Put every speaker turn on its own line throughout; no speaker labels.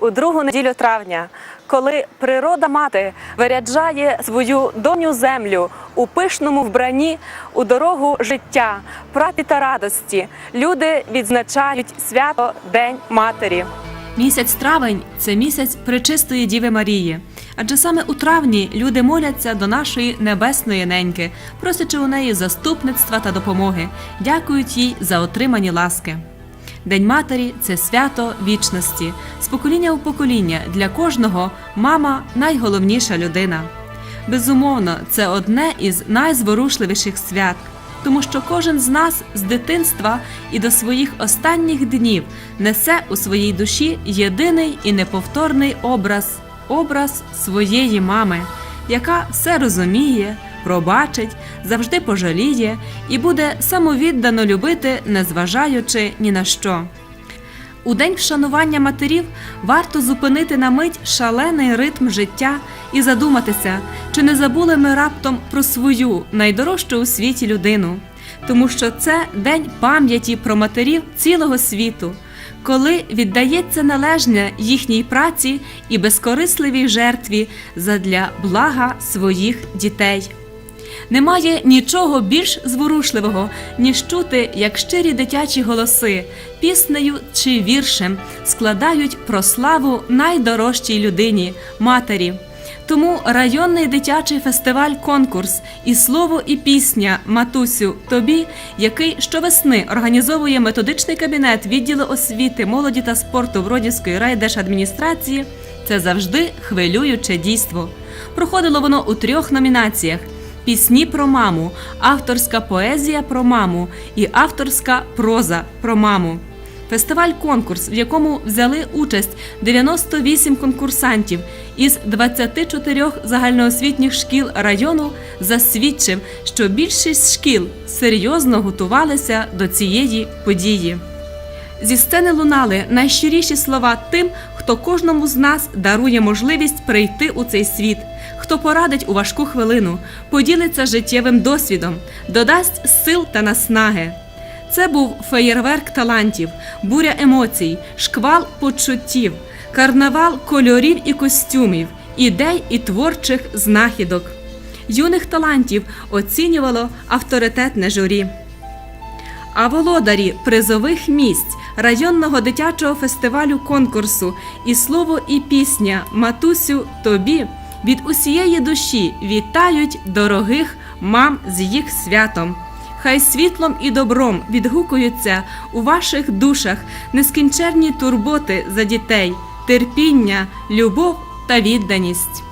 у другу неділю травня, коли природа мати виряджає свою доню землю у пишному вбранні у дорогу життя, праці та радості, люди відзначають свято День Матері.
Місяць травень це місяць пречистої Діви Марії. Адже саме у травні люди моляться до нашої небесної неньки, просячи у неї заступництва та допомоги, дякують їй за отримані ласки. День матері це свято вічності, з покоління у покоління для кожного мама найголовніша людина. Безумовно, це одне із найзворушливіших свят, тому що кожен з нас з дитинства і до своїх останніх днів несе у своїй душі єдиний і неповторний образ образ своєї мами, яка все розуміє, пробачить, завжди пожаліє і буде самовіддано любити, незважаючи ні на що. У день вшанування матерів варто зупинити на мить шалений ритм життя і задуматися, чи не забули ми раптом про свою найдорожчу у світі людину, тому що це день пам'яті про матерів цілого світу, коли віддається належне їхній праці і безкорисливій жертві задля блага своїх дітей. Немає нічого більш зворушливого, ніж чути, як щирі дитячі голоси, піснею чи віршем складають про славу найдорожчій людині матері. Тому районний дитячий фестиваль конкурс і слово і пісня Матусю тобі, який щовесни організовує методичний кабінет відділу освіти, молоді та спорту Бродівської райдержадміністрації, це завжди хвилююче дійство. Проходило воно у трьох номінаціях: пісні про маму, авторська поезія про маму і авторська проза про маму. Фестиваль конкурс, в якому взяли участь 98 конкурсантів із 24 загальноосвітніх шкіл району, засвідчив, що більшість шкіл серйозно готувалися до цієї події. Зі сцени лунали найщиріші слова тим, хто кожному з нас дарує можливість прийти у цей світ, хто порадить у важку хвилину, поділиться життєвим досвідом, додасть сил та наснаги. Це був феєрверк талантів, буря емоцій, шквал почуттів, карнавал кольорів і костюмів, ідей і творчих знахідок. Юних талантів оцінювало авторитетне журі. А володарі призових місць районного дитячого фестивалю конкурсу і слово і пісня Матусю тобі від усієї душі вітають дорогих мам з їх святом. Хай світлом і добром відгукуються у ваших душах нескінченні турботи за дітей, терпіння, любов та відданість.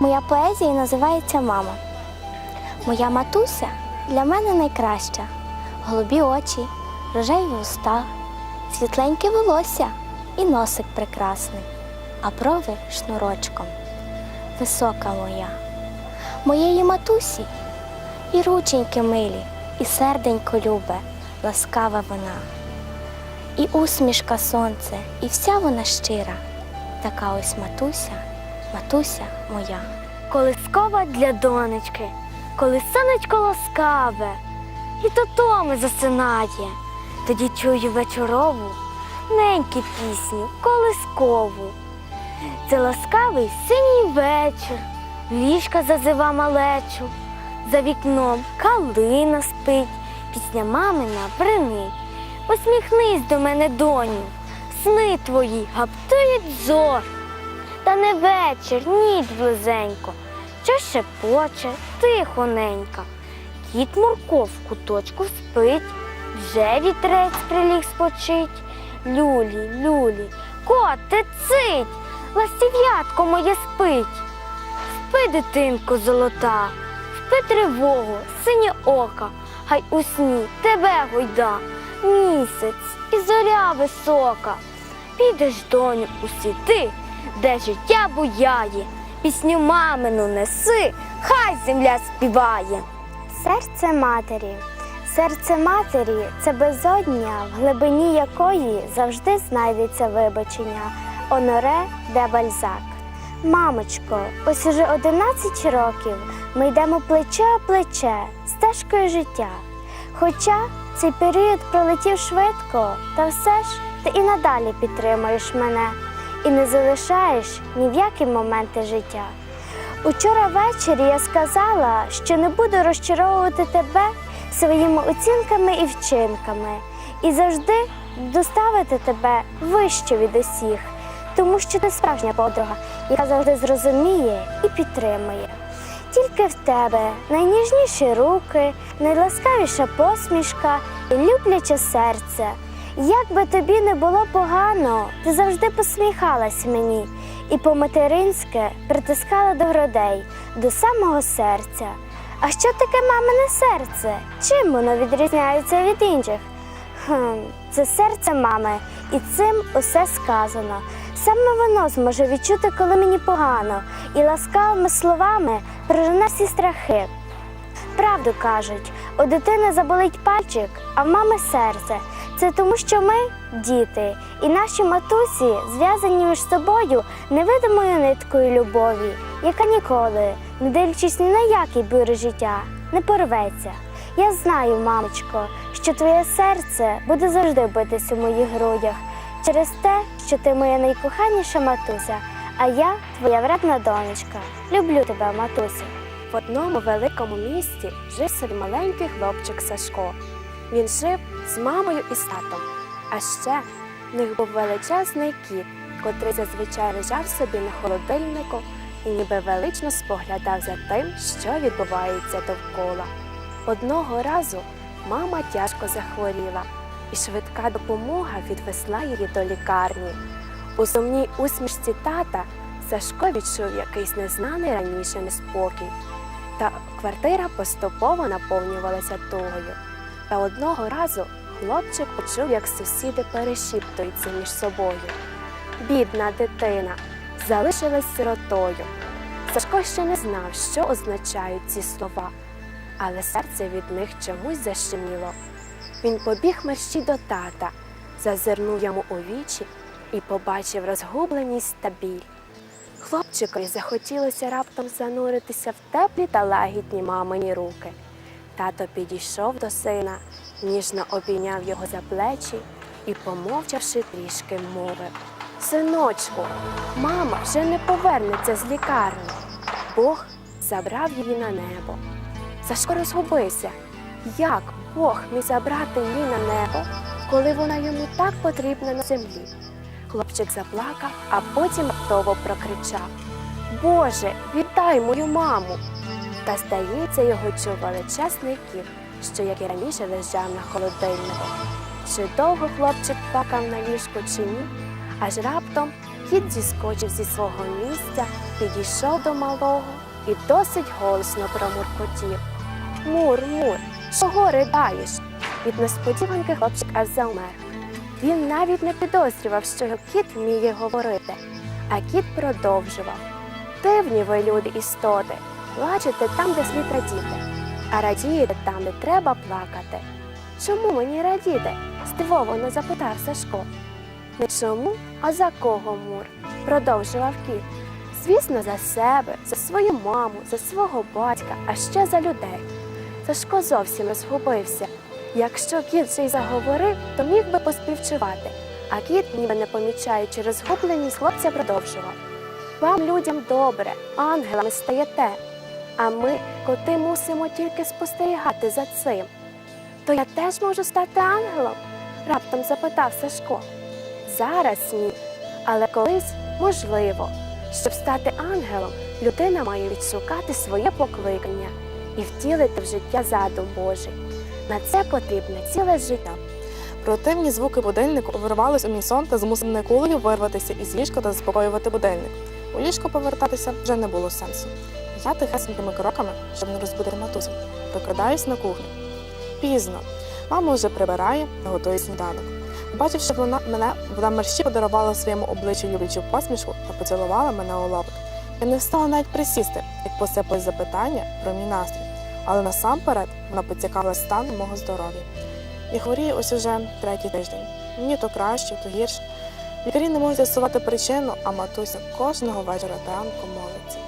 Моя поезія називається Мама. Моя матуся для мене найкраща. Голубі очі, рожеві уста, світленьке волосся і носик прекрасний, а брови шнурочком. Висока моя, моєї матусі, і рученьки милі, і серденько любе, ласкава вона. І усмішка сонце, і вся вона щира. Така ось матуся, матуся моя. Колискова для донечки, коли сонечко ласкаве, і до томи засинає, тоді чую вечорову, ненькі пісню, колискову. Це ласкавий синій вечір, ліжка зазива малечу, за вікном калина спить, пісня мамина бринить. Посміхнись до мене, доню, сни твої гаптують зор. Та не вечір, ніч близенько, що шепоче тихоненько. Кіт морков в куточку спить, вже вітрець приліг спочить. Люлі, люлі, коте цить, ластів'ятко моє спить. Спи, дитинко золота, спи тривогу, синє ока, хай у сні тебе гойда, місяць і зоря висока. Підеш, доню, у світи, де життя буяє, пісню мамину неси, хай земля співає. Серце матері. Серце матері це безодня, в глибині якої завжди знайдеться вибачення. Оноре де Бальзак. Мамочко, ось уже 11 років ми йдемо плече о плече стежкою життя. Хоча цей період пролетів швидко, та все ж ти і надалі підтримуєш мене і не залишаєш ні в які моменти життя. Учора ввечері я сказала, що не буду розчаровувати тебе своїми оцінками і вчинками, і завжди доставити тебе вище від усіх, тому що ти справжня подруга, яка завжди зрозуміє і підтримує. Тільки в тебе найніжніші руки, найласкавіша посмішка і любляче серце. Як би тобі не було погано, ти завжди посміхалась мені і по-материнськи притискала до грудей, до самого серця. А що таке мамине серце? Чим воно відрізняється від інших? Хм, це серце мами, і цим усе сказано. Саме воно зможе відчути, коли мені погано, і ласкавими словами прожене всі страхи. Правду кажуть, у дитини заболить пальчик, а в мами серце. Це тому, що ми діти, і наші матусі зв'язані між собою невидимою ниткою любові, яка ніколи, не дивлячись ні на який бури життя, не порветься. Я знаю, мамочко, що твоє серце буде завжди битись у моїх грудях через те, що ти моя найкоханіша матуся, а я твоя вредна донечка. Люблю тебе, матуся.
В одному великому місті жив собі маленький хлопчик Сашко. Він жив з мамою і з татом. А ще в них був величезний кіт, котрий зазвичай лежав собі на холодильнику і ніби велично споглядав за тим, що відбувається довкола. Одного разу мама тяжко захворіла, і швидка допомога відвезла її до лікарні. У сумній усмішці тата Сашко відчув якийсь незнаний раніше неспокій. Та квартира поступово наповнювалася тугою. Та одного разу хлопчик почув, як сусіди перешіптуються між собою. Бідна дитина залишилась сиротою. Сашко ще не знав, що означають ці слова, але серце від них чомусь защеміло. Він побіг мерщій до тата, зазирнув йому у вічі і побачив розгубленість та біль. Хлопчикові захотілося раптом зануритися в теплі та лагідні мамині руки. Тато підійшов до сина, ніжно обійняв його за плечі і, помовчавши трішки, мовив: Синочку, мама вже не повернеться з лікарні. Бог забрав її на небо. Сашко розгубився. Як Бог міг забрати її на небо, коли вона йому так потрібна на землі? Хлопчик заплакав, а потім раптово прокричав: Боже, віддай мою маму! Та здається, його чув величезний кіт, що як і раніше лежав на холодильнику. Чи довго хлопчик плакав на ліжку чи ні? Аж раптом кіт зіскочив зі свого місця, підійшов до малого і досить голосно промуркотів. Мур, мур, чого ридаєш? Від несподіванки хлопчик аж завмер. Він навіть не підозрював, що його кіт вміє говорити, а кіт продовжував. Дивні ви люди істоти, плачете там, де слід радіти, а радієте там, де треба плакати. Чому мені радіти? здивовано запитав Сашко. Не чому, а за кого Мур? продовжував кіт. Звісно, за себе, за свою маму, за свого батька, а ще за людей. Сашко зовсім розгубився. Якщо кіт вже й заговорив, то міг би поспівчувати, а кіт, ніби не помічаючи розгубленість, хлопця продовжував. Вам, людям, добре, ангелами стаєте, а ми, коти, мусимо тільки спостерігати за цим. То я теж можу стати ангелом? раптом запитав Сашко. Зараз ні, але колись можливо. Щоб стати ангелом, людина має відшукати своє покликання і втілити в життя задум Божий. На це потрібне ціле життя.
Противні звуки будильнику увірвались у мій сон та змусили мене вирватися із ліжка та заспокоювати будильник. У ліжко повертатися вже не було сенсу. Я тихесенькими кроками, щоб не розбудити матусю, прокрадаюсь на кухню. Пізно. Мама вже прибирає та готує сніданок. Побачивши вона мене, вона мерщі подарувала своєму обличчю люблячу посмішку та поцілувала мене у лобик. Я не встала навіть присісти, як посипались запитання про мій настрій, але насамперед вона поцікавила станом мого здоров'я. Я хворію ось уже третій тиждень. Мені то краще, то гірше. Лікарі не можуть з'ясувати причину, а матуся кожного вечора та ранку молиться.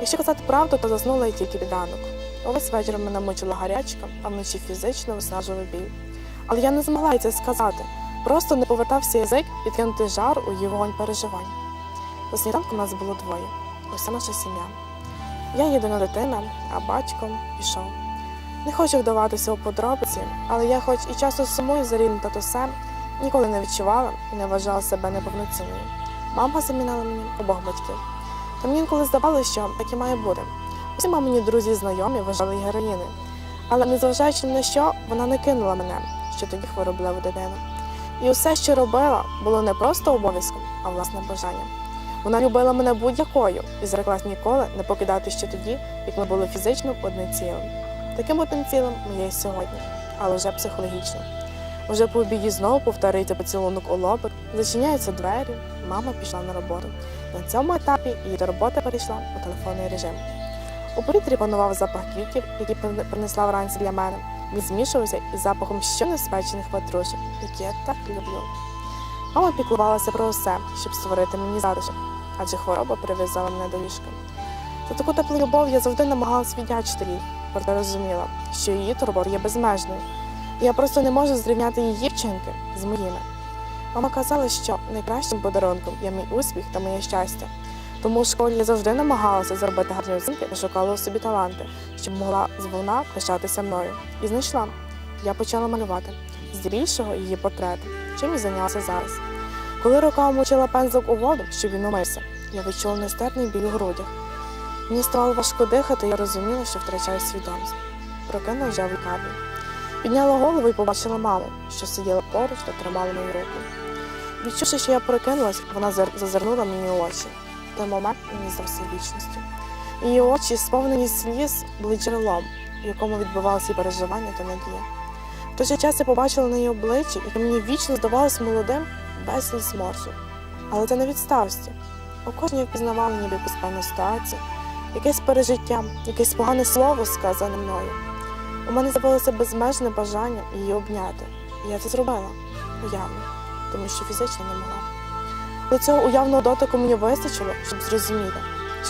Якщо казати правду, то заснула я тільки від ранок. Увесь вечір мене мучила гарячка, а вночі фізично виснажував біль. Але я не змогла їй це сказати, просто не повертався язик підкинути жар у її вогонь переживань. До сніданку нас було двоє, уся наша сім'я. Я єдина дитина, а батько пішов. Не хочу вдаватися у подробиці, але я, хоч і часто сумую за рідним татусем, ніколи не відчувала і не вважала себе неповноцінною. Мама замінила мені обох батьків. Та мені інколи здавалося, що так і має бути. Усі мамині друзі і знайомі вважали її героїною. Але незважаючи на що, вона не кинула мене, що тоді хворобливу дитину. І усе, що робила, було не просто обов'язком, а власне бажанням. Вона любила мене будь-якою і зреклась ніколи не покидати ще тоді, як ми були фізично одним цілим. Таким одним цілим ми є сьогодні, але вже психологічно. Уже по обіді знову повторюється поцілунок у лобик, зачиняються двері, мама пішла на роботу. На цьому етапі її робота перейшла у телефонний режим. У повітрі панував запах квітів, які принесла вранці для мене. Він змішувався із запахом щойно спечених ватрушок, які я так люблю. Мама піклувалася про усе, щоб створити мені затишок, адже хвороба прив'язала мене до ліжка. За таку теплу любов я завжди намагалась віддячити їй, проте розуміла, що її турбот є безмежною. І я просто не можу зрівняти її вчинки з моїми. Мама казала, що найкращим подарунком є мій успіх та моє щастя. Тому в школі я завжди намагалася заробити гарні оцінки та шукала у собі таланти, щоб могла звона пишатися мною. І знайшла. Я почала малювати здебільшого її портрети, чим і зайнялася зараз. Коли руками мочила пензлик у воду, щоб він умився, я відчула нестерпний біль у грудях. Мені стало важко дихати, я розуміла, що втрачаю свідомість. Прокинула вже в лікарні. Підняла голову і побачила маму, що сиділа поруч та тримала мою руку. Відчувши, що я прокинулась, вона зазирнула мені у очі. Той момент мені здався вічністю. Її очі, сповнені сліз, були джерелом, в якому відбувалися переживання та надія. В той же час я побачила на її обличчі, яке мені вічно здавалось молодим, без сліз морсу. Але це не від старості. У кожній я впізнавала ніби якусь певну ситуацію, якесь пережиття, якесь погане слово сказане мною. У мене з'явилося безмежне бажання її обняти. І я це зробила уявно, тому що фізично не могла. До цього уявного дотику мені вистачило, щоб зрозуміти,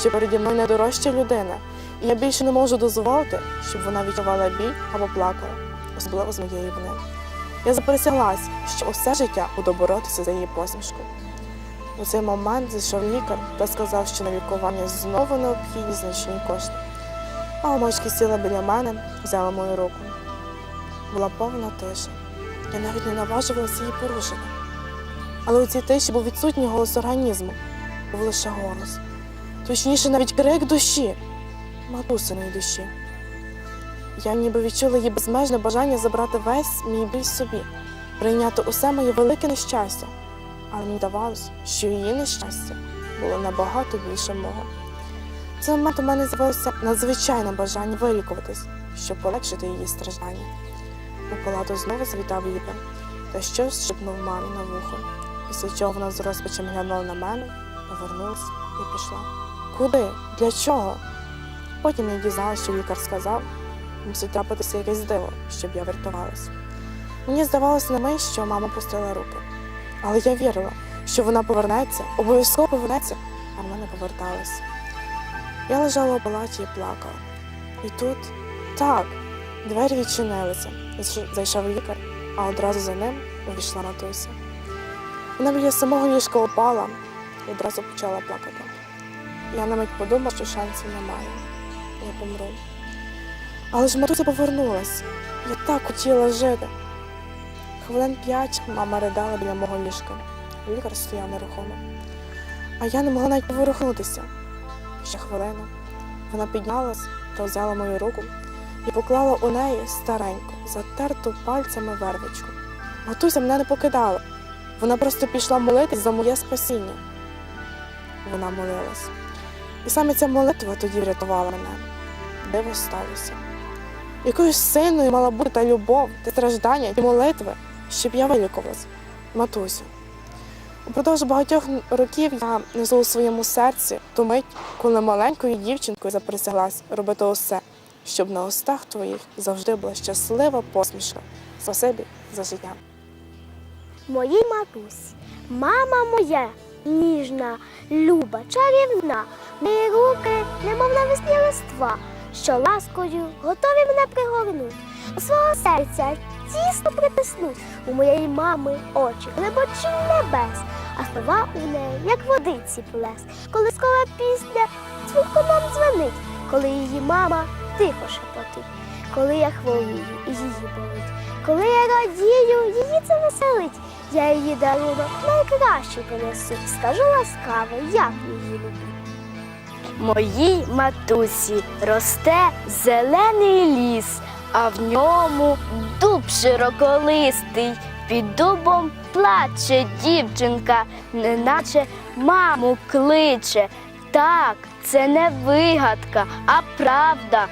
що переді мною найдорожча людина, і я більше не можу дозволити, щоб вона відчувала біль або плакала, особливо з моєї вини. Я заприсяглась, що усе життя буду боротися за її посмішку. У цей момент зайшов лікар та сказав, що на лікування знову необхідні значні кошти. Мама мовчки сіла біля мене, взяла мою руку. Була повна тиша. Я навіть не наважувалася її порушити. Але у цій тиші був відсутній голос організму, був лише голос. Точніше, навіть крик душі, матусиної душі. Я ніби відчула її безмежне бажання забрати весь мій біль собі, прийняти усе моє велике нещастя. Але мені здавалось, що її нещастя було набагато більше мого. В цей момент у мене з'явилося надзвичайне бажання вилікуватись, щоб полегшити її страждання. У палату знову завітав лікар та щось шепнув мамі на вухо, після чого вона з розпачем глянула на мене, повернулася і пішла. Куди? Для чого? Потім я дізналася, що лікар сказав, мусить трапитися якесь диво, щоб я врятувалася. Мені здавалося на мить, що мама пустила руки. Але я вірила, що вона повернеться, обов'язково повернеться, а вона не поверталась. Я лежала у палаті і плакала. І тут так, двері відчинилися. Зайшов лікар, а одразу за ним увійшла матуся. Вона біля самого ліжка упала і одразу почала плакати. Я на мить подумала, що шансів немає. Я помру. Але ж матуся повернулась. Я так хотіла жити. Хвилин п'ять мама ридала біля мого ліжка. Лікар стояв нерухомо. А я не могла навіть поворухнутися. Ще хвилина. Вона піднялась та взяла мою руку і поклала у неї стареньку, затерту пальцями вервичку. Матуся мене не покидала. Вона просто пішла молитись за моє спасіння. Вона молилась. І саме ця молитва тоді врятувала мене. Диво сталося. Якою сильною мала бути та любов, та страждання, ті молитви, щоб я вилікувалась. Матусю. Упродовж багатьох років я несу у своєму серці ту мить, коли маленькою дівчинкою заприсяглась робити усе, щоб на устах твоїх завжди була щаслива посмішка. Спасибі за життя.
Моїй матусі. Мама моя ніжна, люба, чарівна, мої руки, немов навесні листва, що ласкою готові мене пригорнуть. До свого серця тісно притиснуть у моєї мами очі глибочі небес, а слова у неї, як водиці плес, коли скола пісня дзвінкомом дзвенить, коли її мама тихо шепотить, коли я хворію і її болить, коли я радію, її це веселить. Я її дарунок найкращий принесу, скажу ласкаво, як її люблю. Моїй матусі росте зелений ліс, а в ньому дуб широколистий. Під дубом плаче дівчинка, неначе маму кличе. Так, це не вигадка, а правда.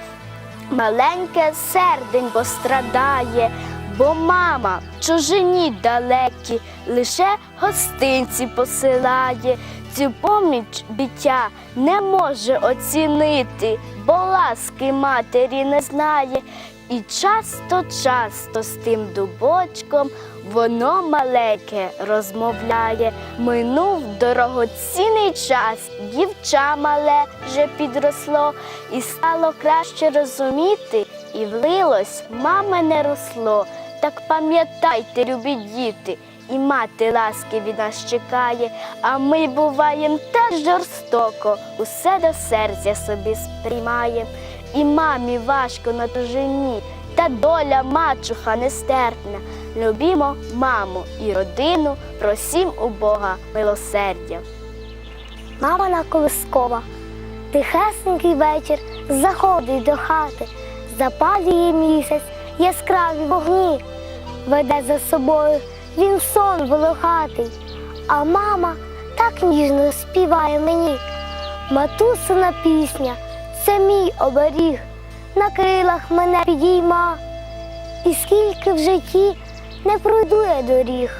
Маленьке серденько страдає, бо мама чужині далекі, лише гостинці посилає. Цю поміч дитя не може оцінити, бо ласки матері не знає. І часто-часто з тим дубочком воно маленьке розмовляє. Минув дорогоцінний час, дівча мале вже підросло, і стало краще розуміти, і влилось мамине росло. Так пам'ятайте, любі діти, і мати ласки від нас чекає, а ми буваєм так жорстоко, усе до серця собі сприймаєм. І мамі важко на чужині, та доля мачуха нестерпна. Любімо маму і родину, просім у Бога милосердя. Мама колискова, тихесенький вечір заходить до хати, запалює місяць яскраві вогні, веде за собою він сон волохатий, а мама так ніжно співає мені. Матусина пісня це мій оберіг, на крилах мене підійма. І скільки в житті не пройду я доріг,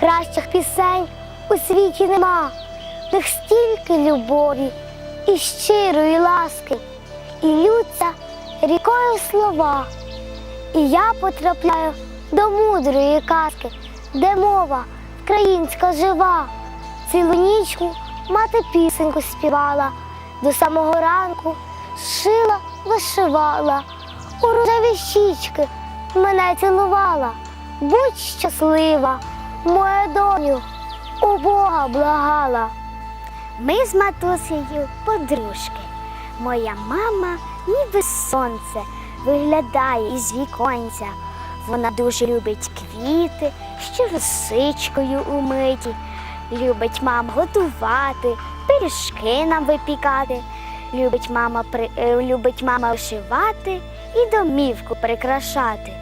кращих пісень у світі нема, в них стільки любові і щирої ласки, і лються рікою слова. І я потрапляю до мудрої казки, де мова українська жива. Цілу нічку мати пісеньку співала, до самого ранку шила, вишивала, у рожеві щічки мене цілувала. Будь щаслива, моя доню, у Бога благала. Ми з матусею подружки. Моя мама, ніби сонце, виглядає із віконця. Вона дуже любить квіти, що росичкою умиті. Любить мама готувати, пиріжки нам випікати. Любить мама, при... е, любить мама вишивати і домівку прикрашати.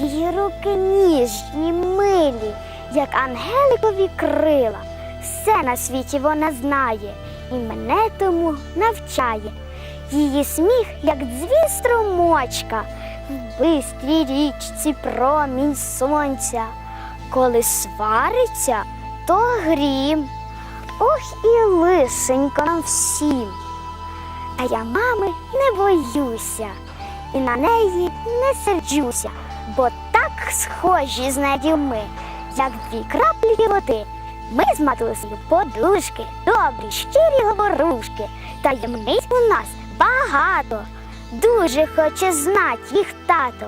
Її руки ніжні, милі, як ангеликові крила. Все на світі вона знає і мене тому навчає. Її сміх, як дзвін струмочка, бистрій річці промінь сонця. Коли свариться, то грім. Ох і лисенько нам всім. А я мами не боюся і на неї не серджуся, бо так схожі з нею ми, як дві краплі води. Ми з матусею подружки, добрі, щирі говорушки, таємниць у нас багато. Дуже хоче знати їх тато.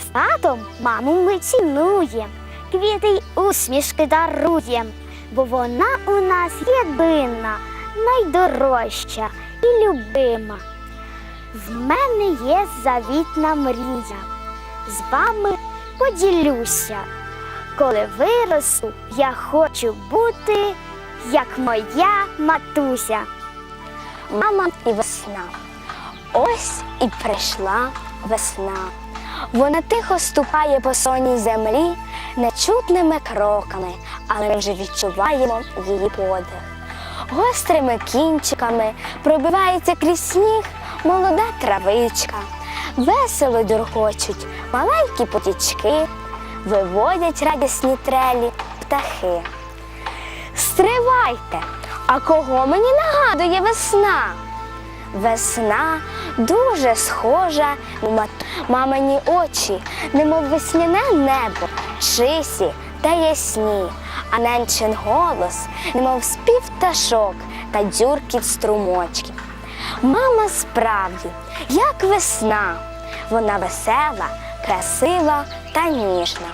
З татом маму ми цінуєм, квіти й усмішки даруєм, бо вона у нас єдина, найдорожча і любима. В мене є завітна мрія. З вами поділюся. Коли виросту, я хочу бути, як моя матуся. Мама і весна. Ось і прийшла весна. Вона тихо ступає по сонній землі нечутними кроками, але ми вже відчуваємо її подих. Гострими кінчиками пробивається крізь сніг молода травичка. Весело дуркочуть маленькі потічки, виводять радісні трелі птахи. Стривайте! А кого мені нагадує весна? Весна дуже схожа на мамині очі, немов весняне небо, чисі та ясні, а ненчин голос, немов спів пташок та дзюркіт струмочків. Мама справді, як весна, вона весела,
красива та ніжна.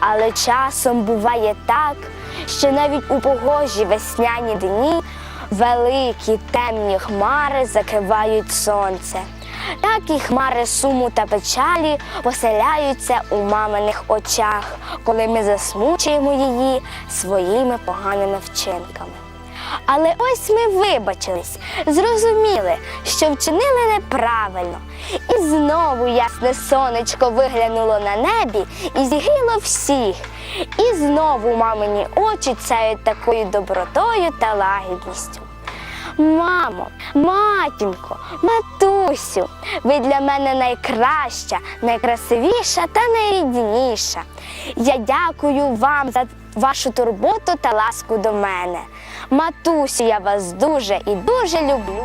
Але часом буває так, що навіть у погожі весняні дні великі темні хмари закривають сонце. Так і хмари суму та печалі поселяються у маминих очах, коли ми засмучуємо її своїми поганими вчинками. Але ось ми вибачились, зрозуміли, що вчинили неправильно. І знову ясне сонечко виглянуло на небі і зігріло всіх. І знову мамині очі сяють такою добротою та лагідністю. Мамо, матінко, матусю, ви для мене найкраща, найкрасивіша та найрідніша. Я дякую вам за вашу турботу та ласку до мене. Матусю, я вас дуже і дуже люблю.